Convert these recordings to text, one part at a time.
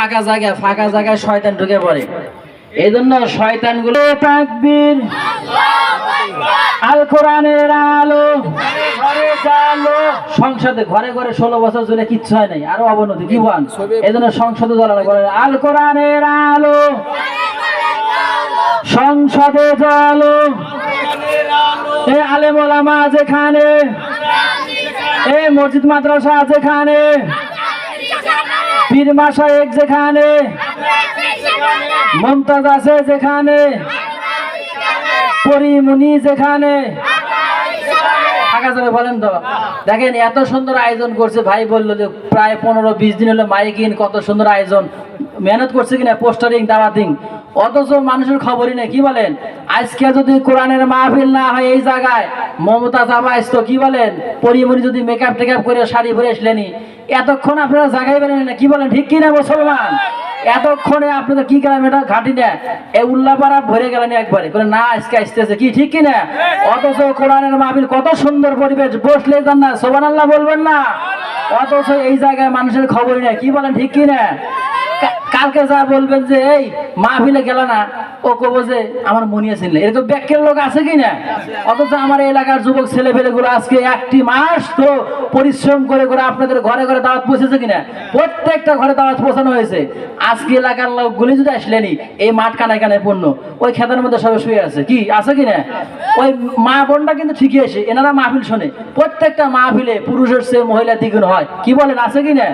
ফাঁকা জায়গা ফাঁকা জায়গায় শয়তান ঢুকে পড়ে। এই জন্য শয়তানগুলো তাকবীর। আল কোরআনের আলো। সংসদে ঘরে ঘরে ষোলো বছর ধরে কিচ্ছু হয় নাই, আরও অবনতি, কি বল? এই জন্য সংসদে জ্বালানো করে। আল কোরআনের আলো। সংসদে জালো। এ আলেম যেখানে, এ মসজিদ মাদ্রাসা যেখানে পীর মাসায়েক যেখানে, মমতাজ আছে যেখানে পরিমণি যেখানে। বলেন তো। দেখেন এত সুন্দর আয়োজন করছে। ভাই বলল যে প্রায় পনেরো, বিশ দিন হলো মাইকিন কত সুন্দর আয়োজন। মেহনত করছে কিনা? পোস্টারিং, দাওয়াতিং। অথচ মানুষের খবরই নেই, কি বলেন? আজকে যদি কোরআনের মাহফিল না হয় এই জায়গায়, মমতা জামা আসতো কি বলেন? পরিমণি যদি মেকআপ টেকআপ করে শাড়ি পরে আসলেনি, এতক্ষণ আপনারা জায়গায় বেরেন না, কি বলেন? ঠিক কিনা মুসলমান? এতক্ষণে আপনাদের কি গেলাম এটা ঘাটি না এই উল্লাপাড়া ভরে গেলেন একবারে করে না আজকে আসতেছে, কি ঠিক কিনা? অথচ কোরআনের মাহফিল কত সুন্দর পরিবেশ, বসলে যান না সোবান আল্লাহ বলবেন না? অথচ এই জায়গায় মানুষের খবরই নেই, কি বলেন, ঠিক কিনা? কালকে যা বলবেন যে, এই, মাহফিলে গেল না। ও কব যে, আমার মনে আছে এরকম ব্যাখ্যার লোক আছে কি না অথচ আমার এলাকার যুবক ছেলে গুলো আজকে একটি মাস তো পরিশ্রম করে করে আপনাদের ঘরে ঘরে দাওয়াত পৌঁছেছে কিনা? প্রত্যেকটা ঘরে দাওয়াত পৌঁছানো হয়েছে। আজকে এলাকার লোকগুলি যদি আসলেনি, এই মাঠ কানায় কানায় পূর্ণ। ওই খেতার মধ্যে সবাই শুয়ে আছে। কি আছে কি না ওই মা বোনটা কিন্তু ঠিকই আসে এনারা মাহফিল শোনে। প্রত্যেকটা মাহফিলে পুরুষের চেয়ে মহিলা দ্বিগুণ হয়। কি বলেন, আছে কি না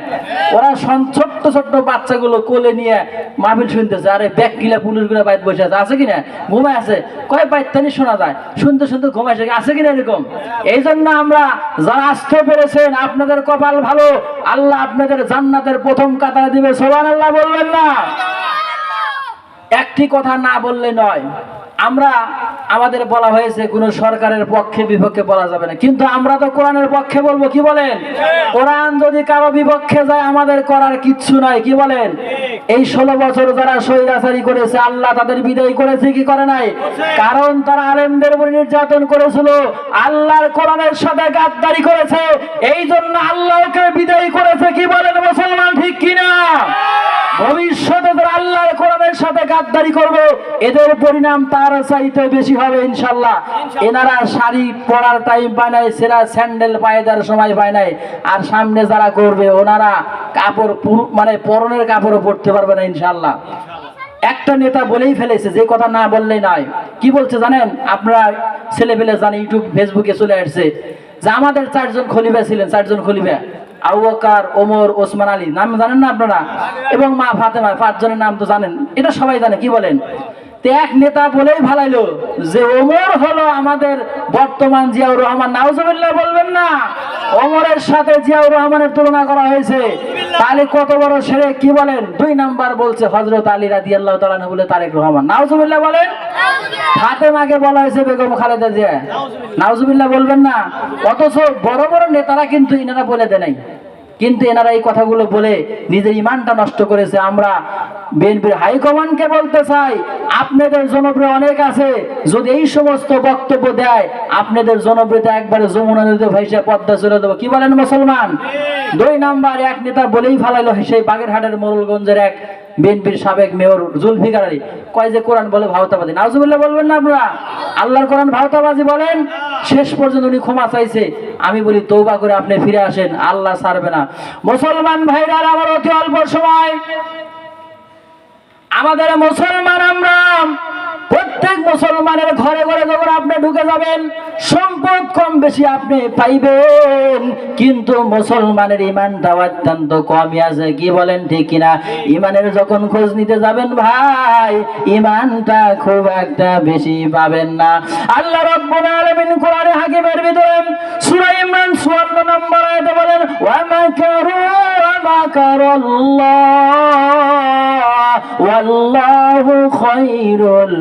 ওরা ছোট্ট ছোট্ট বাচ্চাগুলো কোলে নিয়ে মাহফিল শুনতেছে আরে ব্যাগ গিলা পুলিশগুলো বাইত বসে আছে আছে কিনা? ঘুমায় আছে। কয় বাইতানি শোনা যায়। শুনতে শুনতে ঘুমায় আছে আছে কিনা এরকম? এই জন্য আমরা যারা আসতে পেরেছেন, আপনাদের কপাল ভালো। আল্লাহ আপনাদের জান্নাতের প্রথম কাতারে দিবে। সোবান আল্লাহ বলবেন না? একটি কথা না বললে নয়। আমরা আমাদের বলা হয়েছে কোন সরকারের পক্ষে, বিপক্ষে বলা যাবে না। কিন্তু আমরা তো কোরআনের পক্ষে বলব, কি বলেন? কোরআন যদি কারও বিপক্ষে যায়, আমাদের করার কিচ্ছু নাই, কি বলেন? এই ষোলো বছর যারা স্বৈরাচারী করেছে, আল্লাহ তাদের বিদায় করেছে, কি করে নাই? কারণ তারা আলেমদের উপর নির্যাতন করেছিল, আল্লাহর কোরআনের সাথে গাদ্দারি করেছে এই জন্য আল্লাহকে বিদায় করেছে, কি বলেন মুসলমান ঠিক কিনা? ভবিষ্যতে তারা আল্লাহর কোরআনের সাথে গাদ্দারি করবে, এদের পরিণাম তার চাইতে বেশি হবে ইনশাল্লাহ। এনারা শাড়ি পরার টাইম পায় নাই সেরা স্যান্ডেল পায়ে দেওয়ার সময় পায় নাই। আর সামনে যারা করবে ওনারা কাপড় মানে পরনের কাপড়ও পরতে পারবে না ইনশাল্লাহ। একটা নেতা বলেই ফেলেছে যে কথা না বললেই নয়। কি বলছে জানেন? আপনারা ছেলেপেলে জানে ইউটিউব ফেসবুকে চলে আসছে। যে আমাদের চারজন খলিফা ছিলেন চারজন খলিফা। আবু বকর ওমর ওসমান আলী। নাম জানেন না আপনারা? এবং মা ফাতেমা পাঁচজনের নাম তো জানেন। এটা সবাই জানে কি বলেন? এক নেতা বলেই ভালাইলো যে, ওমর হলো আমাদের বর্তমান জিয়াউর রহমান। নাউজুবিল্লাহ বলবেন না, ওমরের সাথে জিয়াউর রহমানের তুলনা করা হয়েছে। তাহলে কত বড় সেরে কি বলেন? দুই নাম্বার বলছে হজরত আলী রাদি আল্লাহ বলে তারেক রহমান। নাউজুবিল্লাহ বলেন? ফাতেমাকে বলা হয়েছে বেগম খালেদা জিয়া। নাউজুবিল্লাহ বলবেন না, অথচ বড় বড় নেতারা কিন্তু ইনারা বলে দেয় নাই। কিন্তু এনারা এই কথাগুলো বলে নিজের ইমানটা নষ্ট করেছে। আমরা বিএনপির হাইকমান্ডকে বলতে চাই, আপনাদের জনপ্রিয় অনেক আছে, যদি এই সমস্ত বক্তব্য দেয়, আপনাদের জনপ্রিয়তা একবারে যমুনা নদীতে ভাইসে পদ্মা চলে দেবো কি বলেন মুসলমান? দুই নাম্বার, এক নেতা বলেই ফালাইলো সেই বাগেরহাটের মোরলগঞ্জের এক বিএনপির সাবেক মেয়র জুলফিকার আলী। কয় যে কোরআন বলে ভাওতাবাজি। নাজুবুল্লাহ বলবেন না আপনারা? আল্লাহর কোরআন ভাওতাবাজি বলেন, শেষ পর্যন্ত উনি ক্ষমা চাইছে। আমি বলি, তৌবা করে আপনি ফিরে আসেন, আল্লাহ ছাড়বে না। মুসলমান ভাইরা আমার অতি অল্প সময়। আমাদের মুসলমান আমরা প্রত্যেক মুসলমানের ঘরে ঘরে যখন আপনি ঢুকে যাবেন, সম্পদ কম বেশি আপনি পাইবেন। কিন্তু মুসলমানের ইমানটা অত্যন্ত কমই আছে, কি বলেন ঠিক কিনা? ইমানের যখন খোঁজ নিতে যাবেন ভাই, ইমানটা খুব একটা বেশি পাবেন না। আল্লাহ রাব্বুল আলামিন কোরআনে হাকিমের ভিতরে সূরা ইমরান 54 নম্বর আয়াতে বলেন, ওয়া মাকারু ওয়া মাকারাল্লাহ ওয়াল্লাহু খায়রুল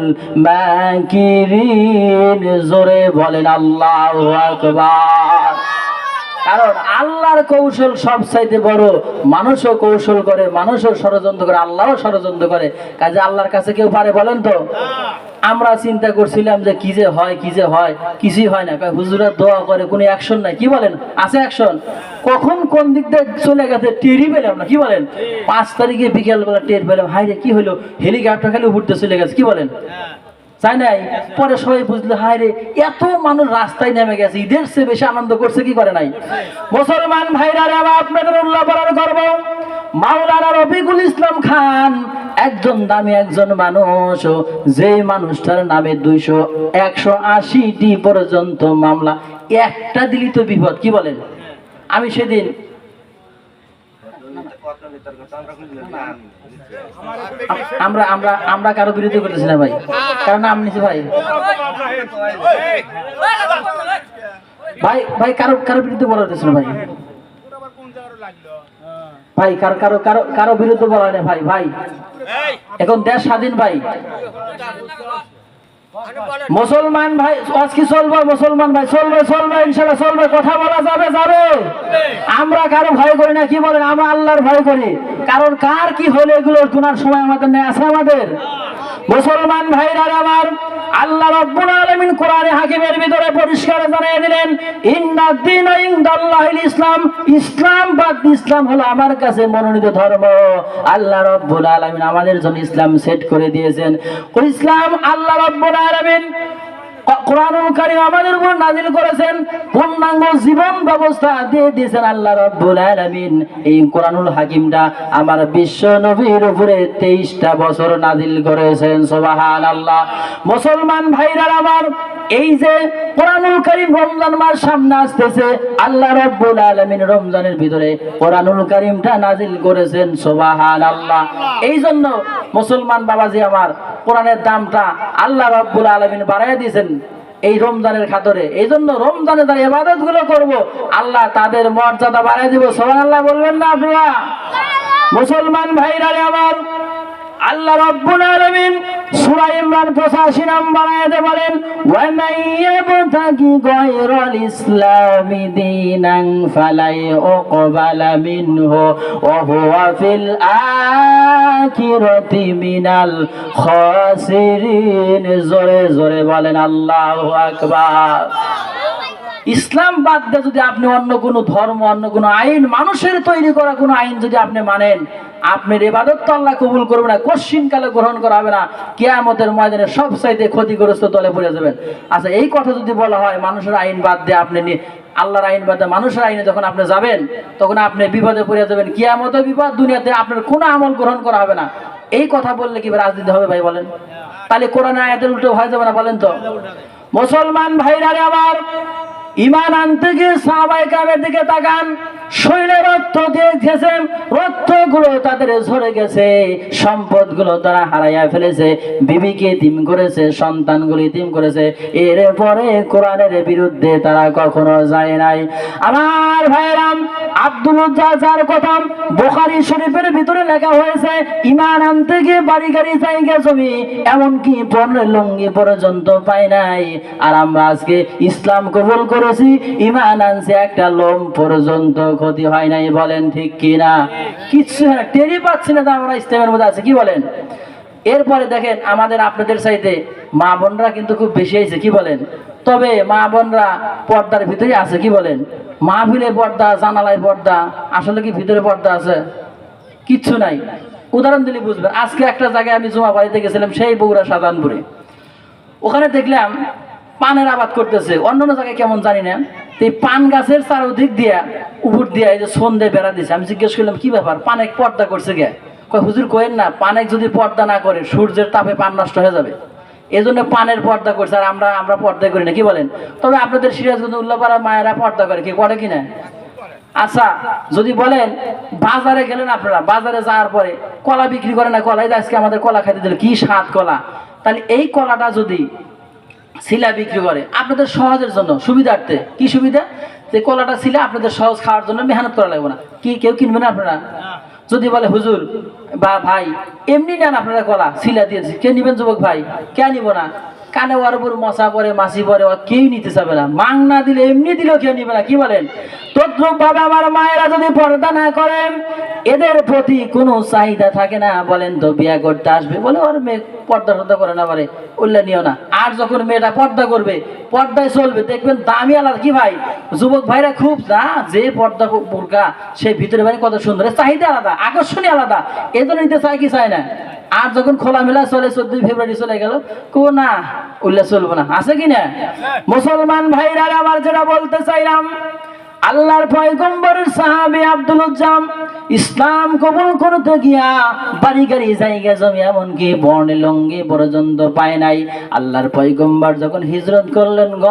মাকিরিন জোরে বলেন আল্লাহু আকবার। কারণ আল্লাহর কৌশল সব চাইতে বড়। মানুষও কৌশল করে, মানুষও ষড়যন্ত্র করে, আল্লাহও ষড়যন্ত্র করে। কাজে আল্লাহর কাছে কেউ পারে বলেন তো? আমরা চিন্তা করছিলাম যে কি যে হয়, কি যে হয়, কিছুই হয় না। হুজুরা দোয়া করে, কোনো অ্যাকশন নাই। কি বলেন? আছে অ্যাকশন কখন কোন দিক দিয়ে চলে গেছে, টেরই পেলাম না। কি বলেন? পাঁচ তারিখে বিকেলবেলা টের পেলাম। হাই কি হলো হেলিকপ্টার খালি উঠতে চলে গেছে। কি বলেন? তাই নাই? পরে সবাই বুঝলো, হায় রে, এত মানুষ রাস্তায় নেমে গেছে, ঈদের চেয়ে বেশি আনন্দ করছে, কি করে নাই? মুসলমান ভাইরা রে আপনাদের উল্লাহ করার গর্ব। মাওলানা রফিকুল ইসলাম খান একজন দামি একজন মানুষ যে মানুষটার নামে দুইশো একশো আশিটি পর্যন্ত মামলা, একটা দিলি তো বিপদ, কি বলেন? আমি সেদিন আমরা আমরা আমরা কারও বিরোধী করতেছি না ভাই। কারণ নাম নিছি ভাই। ভাই ভাই কারও কারও বিরুদ্ধে বলা হতেছে না ভাই। ভাই কারও কারও কারও কারও বিরুদ্ধে বলা হয় না ভাই ভাই। এখন দেশ স্বাধীন ভাই। মুসলমান ভাই আজ কি চলবে মুসলমান ভাই? চলবে চলবে ইনশাল্লাহ চলবে। কথা বলা যাবে যাবে। আমরা কারও ভয় করি না কি বলেন? আমরা আল্লাহর ভয় করি। কারণ কার কি হলে এগুলো গুনার সময় আমাদের নেই? আছে আমাদের? মুসলমান ভাইরা আমার, আল্লাহ রব্বুল আলামিন কোরআনে হাকিমের ভিতরে পরিষ্কার জানিয়ে দিলেন ইন্নাদ্দিন ইনদাল্লাহিল ইসলাম ইসলাম বাদ ইসলাম হলো আমার কাছে মনোনীত ধর্ম। আল্লাহ রব্বুল আলামিন আমাদের জন্য ইসলাম সেট করে দিয়েছেন। ইসলাম আল্লাহ রব্বুল আলামিন আমাদের উপর নাজিল করেছেন, পূর্ণাঙ্গ জীবন ব্যবস্থা দিয়ে দিয়েছেন আল্লাহ রাব্বুল আলামিন। এই কোরআনুল হাকিমটা আমার বিশ্ব নবীর উপরে 23টা বছর নাজিল করেছেন, সুবহানাল্লাহ। মুসলমান ভাইরা আমার এই যে কোরআনুল কারীম রমজান মাস সামনে আসতেছে, আল্লাহ রাব্বুল আলামিন রমজানের ভিতরে কোরআনুল কারীমটা নাজিল করেছেন, সুবহানাল্লাহ। এই জন্য মুসলমান বাবাজি আমার, কোরআনের দামটা আল্লাহ রাব্বুল আলামিন বাড়ায় দিয়েছেন এই রমজানের খাতরে। এই জন্য রমজানে তার ইবাদতগুলো করব, আল্লাহ তাদের মর্যাদা বাড়ায় দিব। সবাই আল্লাহ বলবেন না আপনারা? মুসলমান ভাইরা আমার আল্লাহ রাব্বুল আলামিন সূরা ইমরান 85 নম্বর আয়াতে বলেন ওয়া মান ইয়াবতাগি গায়রাল ইসলামি দীনান ফালাই উকবালা মিনহু ওয়া হুয়া ফিল আখিরাতি মিনাল খাসিরিন। জোরে জোরে বলেন, আল্লাহু আকবার। ইসলাম বাদ দিয়ে যদি আপনি অন্য কোনো ধর্ম, অন্য কোনো আইন, মানুষের তৈরি করা কোনো আইন যদি আপনি মানেন, আপনার এবাদত তো আল্লাহ কবুল করবে না কশ্চিন কালে গ্রহণ করা হবে না, কেয়ামতের ময়দানে সব চাইতে ক্ষতিগ্রস্ত দলে পড়ে যাবেন। আচ্ছা এই কথা যদি বলা হয়, মানুষের আইন বাদ দিয়ে আপনি আল্লাহর আইন বাদ মানুষের আইনে যখন আপনি যাবেন, তখন আপনি বিপদে পড়ে যাবেন, কেয়ামতের বিপদ দুনিয়াতে আপনার কোনো আমল গ্রহণ করা হবে না। এই কথা বললে কি রাজনীতি হবে ভাই বলেন? তাহলে কোরআন আয়াতের উল্টো হয়ে যাবে না বলেন তো? মুসলমান ভাইরা রে আমার ইমান আনতে গিয়ে সাহাবাই কামের দিকে তাকান। শৈলের রক্ত দিয়েছেন রক্তগুলো তাদের ঝরে গেছে সম্পদগুলো তারা হারাইয়া ফেলেছে, বিবিকে দিম করেছে, সন্তানগুলি দিম করেছে। এর কোরআনের বিরুদ্ধে তারা কখনো যায় নাই। আমার ভাইরাম আব্দুল যার কথা বোখারি শরীফের ভিতরে লেখা হয়েছে, ইমান আনতে গিয়ে বাড়ি গাড়ি জায়গা জমি, এমনকি পণ্য লুঙ্গি পর্যন্ত পাই নাই। আর আমরা আজকে ইসলাম কবুল করেছি, ইমান আনছে একটা লোম পর্যন্ত ক্ষতি হয় নাই বলেন ঠিক কি না কিচ্ছু হয় টেরি পাচ্ছি না আমরা ইসলামের মধ্যে আছে, কি বলেন? এরপরে দেখেন আমাদের আপনাদের চাইতে মা বোনরা কিন্তু খুব বেশি হয়েছে, কি বলেন? তবে মা বোনরা পর্দার ভিতরে আছে, কি বলেন? মা ভিলে পর্দা, জানালায় পর্দা, আসলে কি ভিতরে পর্দা আছে? কিচ্ছু নাই। উদাহরণ দিলে বুঝবেন, আজকে একটা জায়গায় আমি জমা বাড়িতে গেছিলাম, সেই বগুড়া সাজানপুরে ওখানে দেখলাম পানের আবাদ করতেছে অন্য জায়গায় কেমন জানি না। এই পান গাছের চারোদিক দিয়া, উপর দিয়া এই যে সন্ধে বেড়া দিছে। আমি জিজ্ঞেস করলাম, কি ব্যাপার? পানেক পর্দা করছে গে কয়, হুজুর কোয়েন না পানেক যদি পর্দা না করে, সূর্যের তাপে পান নষ্ট হয়ে যাবে। এই জন্য পানের পর্দা করছে, আর আমরা আমরা পর্দা করি না। কি বলেন? তবে আপনাদের সিরাজগঞ্জ উল্লাপাড়া মায়েরা পর্দা করে কি? করে কিনা আচ্ছা যদি বলেন, বাজারে গেলেন আপনারা, বাজারে যাওয়ার পরে কলা বিক্রি করে না কলা আজকে আমাদের কলা খাইতে দিল। কি স্বাদ কলা? তাহলে এই কলাটা যদি শিলা বিক্রি করে। আপনাদের সহজের জন্য, সুবিধার্থে। কি সুবিধা? যে কলাটা শিলা আপনাদের সহজ খাওয়ার জন্য মেহনত করা লাগবে না। কি, কেউ কিনবে না আপনারা? যদি বলে, হুজুর বা ভাই, এমনি নেন আপনারা কলা, শিলা দিয়েছি। কে নিবেন, যুবক ভাই? কে নিব না? কানে ওর উপর মশা পরে মাসি পরে ও কেউ নিতে চাবে না। মাং না দিলে এমনি দিলেও কেউ নিবে না, কি বলেন? তদ্রুপ ভাবে আমার মায়েরা যদি পর্দা না করেন, এদের প্রতি কোনো চাহিদা থাকে না, বলেন তো, বিয়া করতে আসবে বলে ওর মেয়ে পর্দা টর্দা করে না পারে উল্লে নিও না। আর যখন মেয়েটা পর্দা করবে, পর্দায় চলবে, দেখবেন দামি আলাদা কি ভাই? যুবক ভাইরা খুব না, যে পর্দা বোরকা, সে ভিতরে ভাই কত সুন্দর চাহিদা আলাদা আকর্ষণীয় আলাদা। এদের নিতে চায় কি চায় না? আর যখন খোলামেলা চলে চোদ্দই ফেব্রুয়ারি চলে গেল কো না উল্লেখ চলবো না। আছে কিনা মুসলমান ভাইরা আমার যেটা বলতে চাইলাম আল্লাহর পয়গম্বরের সাহাবী আব্দুল উজ্জাম ইসলাম কবুল করতে গিয়া বাড়ি গাড়ি জায়গা জমি এমনকি বর্ণে লঙ্গি পর্যন্ত পায় নাই। আল্লাহর পয়গম্বর যখন হিজরত করলেন গ,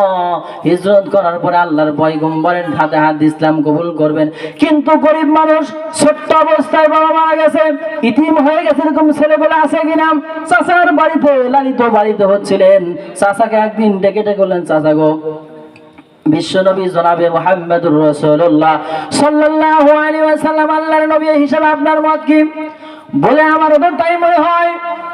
হিজরত করার পরে আল্লাহর পয়গম্বরের হাতে হাত ইসলাম কবুল করবেন। কিন্তু গরিব মানুষ ছোট্ট অবস্থায় বাবা মারা গেছে, ইতিম হয়ে গেছে, এরকম ছেলেবেলা আছে কিনা চাচার বাড়িতে লালিত বাড়িতে হচ্ছিলেন। চাচাকে একদিন ডেকে ডেকে বললেন, চাচা গো বিশ্বনবী জনাবে মোহাম্মদুর রসুল্লাহ সাল্লাল্লাহু আলাইহি ওয়াসাল্লাম আল্লাহর নবী হিসাবে আপনার মত কি? বলে আমার তো তাই মনে হয়।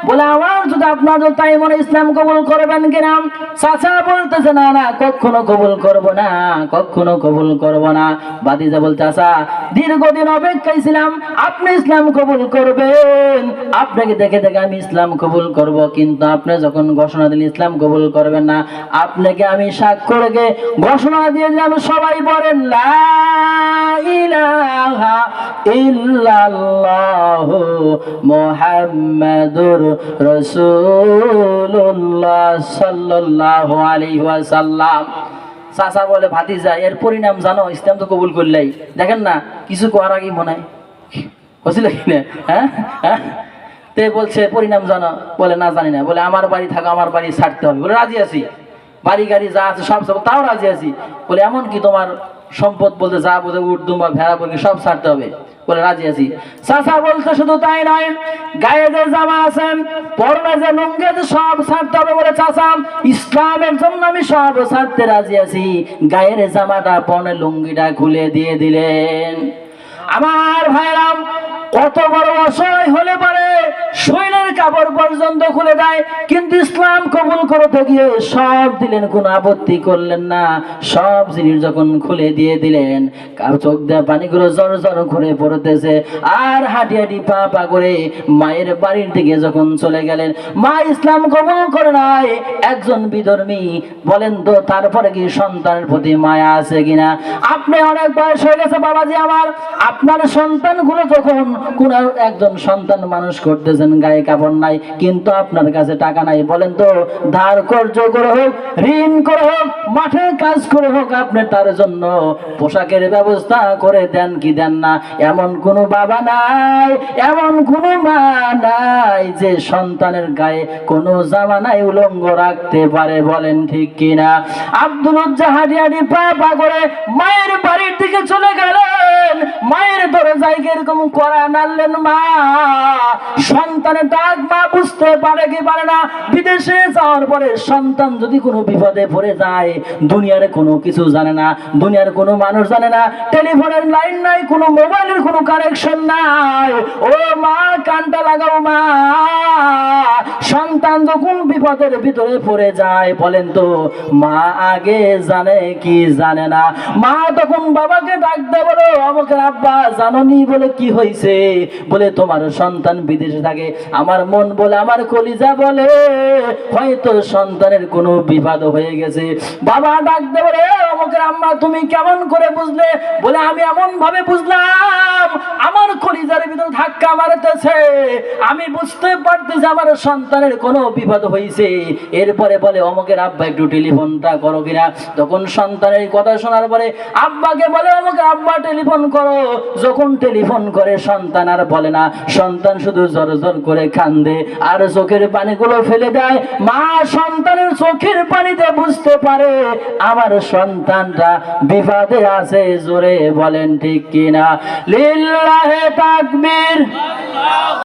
বলে আমার যদি আপনার তাই মনে ইসলাম কবুল করবেন কিনা চাচা বলতেছে, না না, কখনো কবুল করব না, কখনো কবুল করব না। বাদিজা বলতে চাচা, দীর্ঘদিন অপেক্ষায় ছিলাম, আপনি ইসলাম কবুল করবেন। আপনাকে দেখে দেখে আমি ইসলাম কবুল করব, কিন্তু আপনি যখন ঘোষণা দিলেন, ইসলাম কবুল করবেন না, আপনাকে আমি স্বাক্ষর রেখে ঘোষণা দিয়ে দিলাম, সবাই বলেন, লা ইলাহা ইল্লাল্লাহু মুহাম্মাদুর রাসূলুল্লাহ সাল্লাল্লাহু আলাইহি ওয়াসাল্লাম। চাচা বলে, ভাতিজা, এর পরিণাম জানো, ইসলাম তো কবুল করলেই। দেখেন না, কিছু করার আগেই মনে হয়। হ্যাঁ? হ্যাঁ? তে বলছে, পরিণাম জানো। বলে, না জানি না। বলে, আমার বাড়ি থাকো, আমার বাড়ি ছাড়তে হবে। বলে, রাজি আছি। বাড়ি গাড়ি যা আছে সব সব তাও রাজি আছি। বলে, এমন কি তোমার সম্পদ বলতে যা বলতে উর্দু বা ভেড়া বলতে সব ছাড়তে হবে? বলে, রাজি আছি। চাচা বলতে শুধু তাই নয়, গায়ে যে জামা আছেন পরনে যে লুঙ্গে সব ছাড়তে হবে। বলে, চাচা, ইসলামের জন্য আমি সব ছাড়তে রাজি আছি। গায়ের জামাটা পরনে লুঙ্গিটা খুলে দিয়ে দিলেন। আমার ভাইরাম কত বড় অসহায় হলে পারে, শৈলের কাপড় পর্যন্ত খুলে দেয়, কিন্তু ইসলাম কবুল করতে গিয়ে সব দিলেন, কোনো আপত্তি করলেন না। সব জিনিস যখন খুলে দিয়ে দিলেন, কার চোখ দেওয়া পানিগুলো জড় জড় করে পড়তেছে, আর হাঁটি হাঁটি পা পা করে মায়ের বাড়ির দিকে যখন চলে গেলেন, মা ইসলাম কবুল করে নাই। একজন বিধর্মী বলেন, তো তারপরে কি সন্তানের প্রতি মায়া আছে কিনা? আপনি অনেক বয়স হয়ে গেছে, বাবাজি আমার। আপনার সন্তানগুলো যখন কোন একজন সন্তান মানুষ করতেছেন, গায়ে কাপড় নাই, কিন্তু আপনার কাছে টাকা নাই, বলেন তো, ধার কর্য করে হোক, ঋণ করে হোক, মাঠে কাজ করে হোক, আপনি তার জন্য পোশাকের ব্যবস্থা করে দেন কি দেন না? এমন কোনো বাবা নাই, এমন কোনো মা নাই যে সন্তানের গায়ে কোনো জামা নাই উলঙ্গ রাখতে পারে, বলেন ঠিক কিনা? আব্দুল হাঁটি হাঁটি পা পা করে মায়ের বাড়ির দিকে চলে গেলেন, মায়ের দরজায় এরকম করা নাড়লেন মা। সন্তানের ডাক মা বুঝতে পারে কি পারে না। বিদেশে যাওয়ার পরে সন্তান যদি কোনো বিপদে পড়ে যায়, দুনিয়ার কোনো কিছু জানে না, দুনিয়ার কোনো মানুষ জানে না, টেলিফোনের লাইন নাই, কোনো মোবাইলের কোনো কানেকশন নাই। ও মা, কানটা লাগাও মা। সন্তান যখন বিপদের ভিতরে পড়ে যায়, বলেন তো, মা আগে জানে কি জানে না? মা তখন বাবাকে ডাক দেয়, বলো আমাকে আব্বা, জাননি? বলে কি হয়েছে বলে, তোমার সন্তান বিদেশে থাকে। আমার মন বলে, আমার কলিজা বলে। হয়তো সন্তানের কোনো বিবাদ হয়ে গেছে। বাবা ডাক দেবে রে আমাকে আম্মা, তুমি কেমন করে বুঝলে? বলে, আমি এমন ভাবে বুঝলাম, আমার কলিজার ভিতরে ধাক্কা মারতেছে। আমি বুঝতে পারতেছি আমার সন্তানের কোনো বিপদ হয়েছে এরপরে বলে, অমুকের আব্বা, একটু টেলিফোনটা করো কিনা? তখন সন্তানের কথা শোনার পরে আব্বাকে বলে অমুকে আব্বা, টেলিফোন করো। যখন টেলিফোন করে সন্তান আর বলে না। সন্তান শুধু জর জর করে কান্দে, আর চোখের পানিগুলো ফেলে দেয়। মা সন্তানের চোখের পানিতে বুঝতে পারে, আমার সন্তানটা বিপদে আছে, জোরে বলেন ঠিক কিনা। লিল্লাহে তাকবীর।